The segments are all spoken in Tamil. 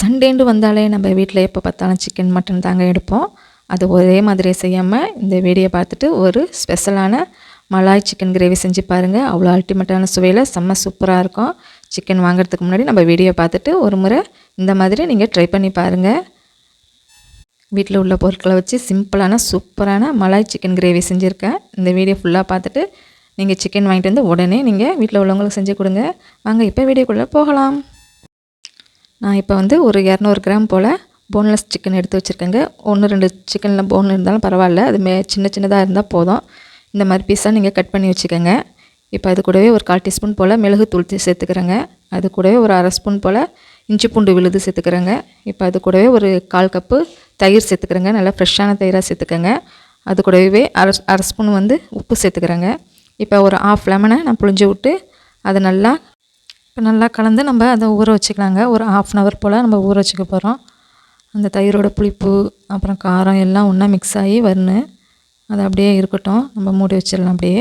சண்டேண்டு வந்தாலே நம்ம வீட்டில் எப்போ பார்த்தாலும் சிக்கன் மட்டன் தாங்க எடுப்போம். அது ஒரே மாதிரியே செய்யாமல் இந்த வீடியோ பார்த்துட்டு ஒரு ஸ்பெஷலான மலாய் சிக்கன் கிரேவி செஞ்சு பாருங்கள் அவ்வளோ அல்டிமேட்டான சுவையில் செம்ம சூப்பராக இருக்கும். சிக்கன் வாங்குறதுக்கு முன்னாடி நம்ம வீடியோ பார்த்துட்டு ஒரு முறை இந்த மாதிரி நீங்கள் ட்ரை பண்ணி பாருங்கள் வீட்டில் உள்ள பொருட்களை வச்சு சிம்பிளான சூப்பரான மலாய் சிக்கன் கிரேவி செஞ்சுருக்கேன். இந்த வீடியோ ஃபுல்லாக பார்த்துட்டு நீங்கள் சிக்கன் வாங்கிட்டு வந்து உடனே நீங்கள் வீட்டில் உள்ளவங்களுக்கு செஞ்சு கொடுங்க. வாங்க இப்போ வீடியோக்குள்ளே போகலாம். நான் இப்போ வந்து ஒரு இரநூறு கிராம் போல் போன்லெஸ் சிக்கன் எடுத்து வச்சுருக்கேங்க. ஒன்று ரெண்டு சிக்கனில் போன் இருந்தாலும் பரவாயில்ல. அது மே சின்ன சின்னதாக இருந்தால் போதும். இந்த மாதிரி பீஸாக நீங்கள் கட் பண்ணி வச்சுக்கோங்க. இப்போ அது கூடவே ஒரு கால் டீஸ்பூன் போல் மிளகு தூள் சேர்த்துக்கிறேங்க. அது கூடவே ஒரு அரை ஸ்பூன் போல் இஞ்சி பூண்டு விழுது சேர்த்துக்கிறேங்க. இப்போ அது கூடவே ஒரு கால் கப்பு தயிர் சேர்த்துக்கிறேங்க. நல்லா ஃப்ரெஷ்ஷான தயிராக சேர்த்துக்கோங்க. அது கூடவே அரை அரை ஸ்பூன் வந்து உப்பு சேர்த்துக்கிறேங்க. இப்போ ஒரு ஆஃப் லெமனை நான் புழிஞ்சு விட்டு அதை நல்லா இப்போ நல்லா கலந்து நம்ம அதை ஊற வச்சுக்கலாங்க. ஒரு ஆஃப் அன் ஹவர் போல் நம்ம ஊற வச்சுக்க போகிறோம் அந்த தயிரோட புளிப்பு அப்புறம் காரம் எல்லாம் ஒன்றா மிக்ஸ் ஆகி வரணும் அது அப்படியே இருக்கட்டும். நம்ம மூடி வச்சிடலாம் அப்படியே.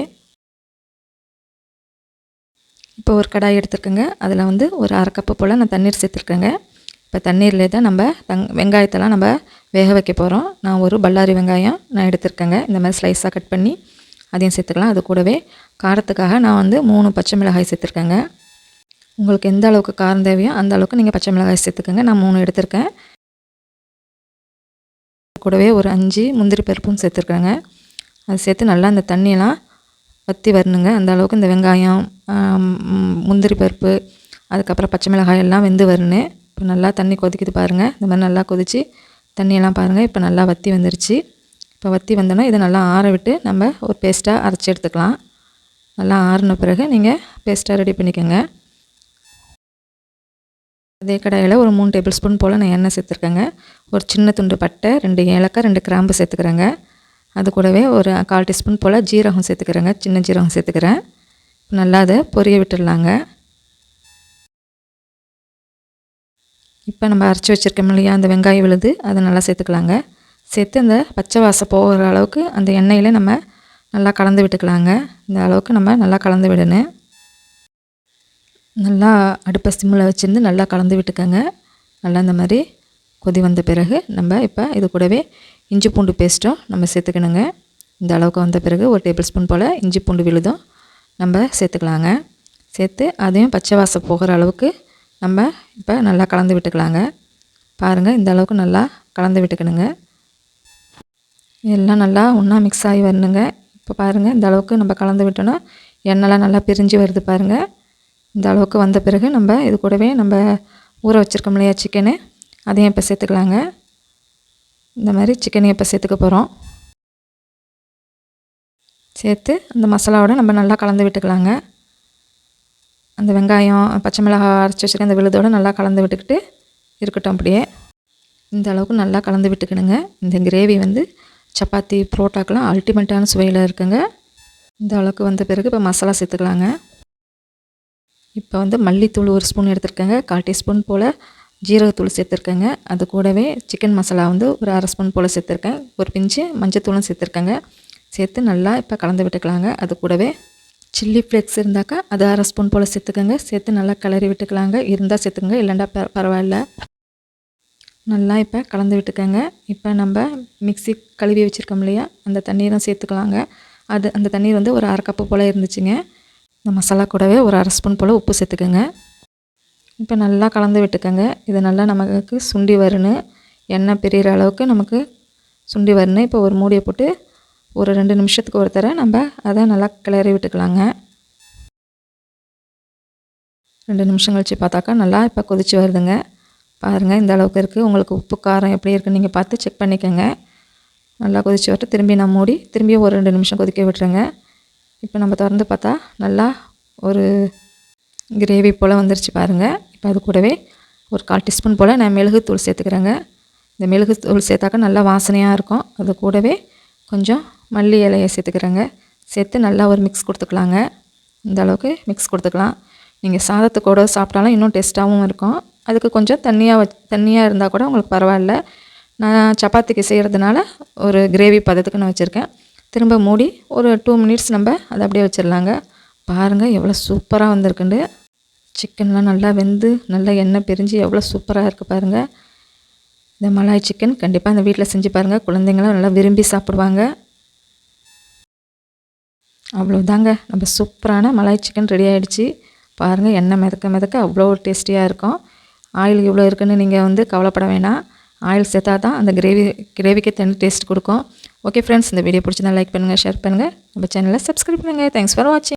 இப்போ ஒரு கடாய் எடுத்துருக்கேங்க. அதில் வந்து ஒரு அரை கப்பு போல் நான் தண்ணீர் சேர்த்துருக்கேங்க. இப்போ தண்ணீர்லேயே தான் நம்ம தங் வெங்காயத்தெல்லாம் நம்ம வேக வைக்க போகிறோம் நான் ஒரு பல்லாரி வெங்காயம் நான் எடுத்திருக்கேங்க. இந்த மாதிரி ஸ்லைஸாக கட் பண்ணி அதையும் சேர்த்துக்கலாம். அது கூடவே காரத்துக்காக நான் வந்து மூணு பச்சை மிளகாய் சேர்த்துருக்கேங்க. உங்களுக்கு எந்த அளவுக்கு காரம் தேவையோ அந்த அளவுக்கு நீங்கள் பச்சை மிளகாய் சேர்த்துக்கோங்க. நான் மூணு எடுத்திருக்கேன். கூடவே ஒரு அஞ்சு முந்திரி பருப்பும் சேர்த்துருக்கேங்க. அது சேர்த்து நல்லா அந்த தண்ணியெல்லாம் வற்றி வரணுங்க. அந்த அளவுக்கு இந்த வெங்காயம் முந்திரி பருப்பு அதுக்கப்புறம் பச்சை மிளகாய் எல்லாம் வெந்து வரணும். இப்போ நல்லா தண்ணி கொதிக்குது பாருங்கள் இந்த மாதிரி நல்லா கொதித்து தண்ணியெல்லாம் பாருங்கள் இப்போ நல்லா வற்றி வந்துருச்சு. இப்போ வற்றி வந்தோன்னா இதை நல்லா ஆற விட்டு நம்ம ஒரு பேஸ்ட்டாக அரைச்சி எடுத்துக்கலாம். நல்லா ஆறின பிறகு நீங்கள் பேஸ்ட்டாக ரெடி பண்ணிக்கோங்க. அதே கடாயில் ஒரு மூணு டேபிள் ஸ்பூன் போல் நான் எண்ணெய் சேர்த்துருக்கேங்க. ஒரு சின்ன துண்டு பட்டை ரெண்டு ஏலக்காய் ரெண்டு கிராம்பு சேர்த்துக்கிறேங்க. அது கூடவே ஒரு கால் டீஸ்பூன் போல் ஜீரகம் சேர்த்துக்கிறேங்க. சின்ன ஜீரகம் சேர்த்துக்கிறேன். நல்லா அதை பொரிய விட்டுடலாங்க. இப்போ நம்ம அரைச்சி வச்சுருக்கோம் இல்லையா அந்த வெங்காயம் விழுது அதை நல்லா சேர்த்துக்கலாங்க. சேர்த்து அந்த பச்சை வாசம் போகிற அளவுக்கு அந்த எண்ணெயில் நம்ம நல்லா கலந்து விட்டுக்கலாங்க. இந்த அளவுக்கு நம்ம நல்லா கலந்து விடணும். நல்லா அடுப்பை சிம்மில் வச்சுருந்து நல்லா கலந்து விட்டுக்கோங்க. நல்லா இந்த மாதிரி கொதி வந்த பிறகு நம்ம இப்போ இது கூடவே இஞ்சி பூண்டு பேஸ்ட்டும் நம்ம சேர்த்துக்கணுங்க. இந்த அளவுக்கு வந்த பிறகு ஒரு டேபிள் ஸ்பூன் போல் இஞ்சி பூண்டு விழுதும் நம்ம சேர்த்துக்கலாங்க. சேர்த்து அதையும் பச்சை வாசம் போகிற அளவுக்கு நம்ம இப்போ நல்லா கலந்து விட்டுக்கலாங்க. பாருங்கள் இந்த அளவுக்கு நல்லா கலந்து விட்டுக்கணுங்க. எல்லாம் நல்லா ஒன்றா மிக்ஸ் ஆகி வரணுங்க. இப்போ பாருங்கள் இந்த அளவுக்கு நம்ம கலந்து விட்டோன்னா எண்ணெய்லாம் நல்லா பிரிஞ்சு வருது பாருங்கள் இந்த அளவுக்கு வந்த பிறகு நம்ம இது கூடவே நம்ம ஊற வச்சுருக்கோம் இல்லையா சிக்கனு அதையும் இப்போ சேர்த்துக்கலாங்க இந்த மாதிரி சிக்கனையும் இப்போ சேர்த்துக்க போகிறோம் சேர்த்து அந்த மசாலாவோட நம்ம நல்லா கலந்து விட்டுக்கலாங்க. அந்த வெங்காயம் பச்சை மிளகாய் அரைச்சி வச்சுருக்க அந்த விழுதோடு நல்லா கலந்து விட்டுக்கிட்டு இருக்கட்டும் அப்படியே. இந்த அளவுக்கு நல்லா கலந்து விட்டுக்கணுங்க. இந்த கிரேவி வந்து சப்பாத்தி புரோட்டாக்கெலாம் அல்டிமேட்டான சுவையில் இருக்குங்க. இந்த அளவுக்கு வந்த பிறகு இப்போ மசாலா சேர்த்துக்கலாங்க. இப்போ வந்து மல்லித்தூள் ஒரு ஸ்பூன் எடுத்துருக்கேங்க கால் டீஸ்பூன் போல் ஜீரகத்தூள் சேர்த்துருக்கேங்க. அது கூடவே சிக்கன் மசாலா வந்து ஒரு அரை ஸ்பூன் போல் சேர்த்துருக்கேன். ஒரு பிஞ்சு மஞ்சத்தூளும் சேர்த்துருக்கேங்க. சேர்த்து நல்லா இப்போ கலந்து விட்டுக்கலாங்க. அது கூடவே சில்லி ஃப்ளேக்ஸ் இருந்தாக்கா அது அரை ஸ்பூன் போல் சேர்த்துக்கோங்க. சேர்த்து நல்லா கிளறி விட்டுக்கலாங்க. இருந்தால் சேர்த்துக்கோங்க இல்லைண்டா ப பரவாயில்ல. நல்லா இப்போ கலந்து விட்டுக்கோங்க. இப்போ நம்ம மிக்சி கழுவி வச்சுருக்கோம் இல்லையா? அந்த தண்ணீரும் சேர்த்துக்கலாங்க. அது அந்த தண்ணீர் வந்து ஒரு அரை கப்பு போல் இருந்துச்சுங்க. இந்த மசாலா கூடவே ஒரு அரை ஸ்பூன் போல் உப்பு சேர்த்துக்கோங்க. இப்போ நல்லா கலந்து விட்டுக்கோங்க. இது நல்லா நமக்கு சுண்டி வரணும் எண்ணெய் பிரிகிற அளவுக்கு நமக்கு சுண்டி வரணும் இப்போ ஒரு மூடியை போட்டு ஒரு ரெண்டு நிமிஷத்துக்கு ஒரு தர நம்ம அதை நல்லா கிளறி விட்டுக்கலாங்க. ரெண்டு நிமிஷம் கழித்து பார்த்தாக்கா நல்லா இப்போ கொதித்து வருதுங்க. பாருங்கள் இந்த அளவுக்கு இருக்குது உங்களுக்கு உப்பு காரம் எப்படி இருக்குன்னு நீங்கள் பார்த்து செக் பண்ணிக்கோங்க. நல்லா கொதித்து வரட்டு திரும்பி நான் மூடி திரும்பியும் ஒரு ரெண்டு நிமிஷம் கொதிக்க விட்டுருங்க. இப்போ நம்ம திறந்து பார்த்தா நல்லா ஒரு கிரேவி போல் வந்துருச்சு பாருங்கள் இப்போ அது கூடவே ஒரு கால் டீஸ்பூன் போல் நான் மிளகுத்தூள் சேர்த்துக்கிறேங்க. இந்த மிளகுத்தூள் சேர்த்தாக்கா நல்லா வாசனையாக இருக்கும். அது கூடவே கொஞ்சம் மல்லி இலையை சேர்த்துக்கிறேங்க. சேர்த்து நல்லா ஒரு மிக்ஸ் கொடுத்துக்கலாங்க. இந்த அளவுக்கு மிக்ஸ் கொடுத்துக்கலாம். நீங்கள் சாதத்து கூட சாப்பிட்டாலும் இன்னும் டேஸ்ட்டாகவும் இருக்கும். அதுக்கு கொஞ்சம் தண்ணியாக வச் தண்ணியாக இருந்தால் கூட உங்களுக்கு பரவாயில்ல. நான் சப்பாத்திக்கு செய்கிறதுனால ஒரு கிரேவி பதத்துக்கு நான் வச்சுருக்கேன். திரும்ப மூடி ஒரு டூ மினிட்ஸ் நம்ம அதை அப்படியே வச்சிடலாங்க. பாருங்கள் எவ்வளோ சூப்பராக வந்திருக்குண்டு. சிக்கன்லாம் நல்லா வெந்து நல்லா எண்ணெய் பிரிஞ்சு எவ்வளோ சூப்பராக இருக்குது பாருங்கள் இந்த மலாய் சிக்கன் கண்டிப்பாக இந்த வீட்டில் செஞ்சு பாருங்கள் குழந்தைங்களாம் நல்லா விரும்பி சாப்பிடுவாங்க. அவ்வளோதாங்க நம்ம சூப்பரான மலாய் சிக்கன் ரெடி ஆகிடுச்சு பாருங்கள் எண்ணெய் மிதக்க மிதக்க அவ்வளோ டேஸ்டியாக இருக்கும். ஆயில் இவ்வளோ இருக்குன்னு நீங்கள் வந்து கவலைப்பட வேணாம். ஆயில் சேர்த்தா தான் அந்த கிரேவி கிரேவிக்கே தனி டேஸ்ட் கொடுக்கும். ஓகே ஃப்ரெண்ட்ஸ் இந்த வீடியோ பிடிச்சிருந்தா லைக் பண்ணுங்கள் ஷேர் பண்ணுங்கள் நம்ம சேனலை சப்ஸ்கிரைப் பண்ணுங்கள் தேங்க்ஸ் ஃபார் வாட்சிங்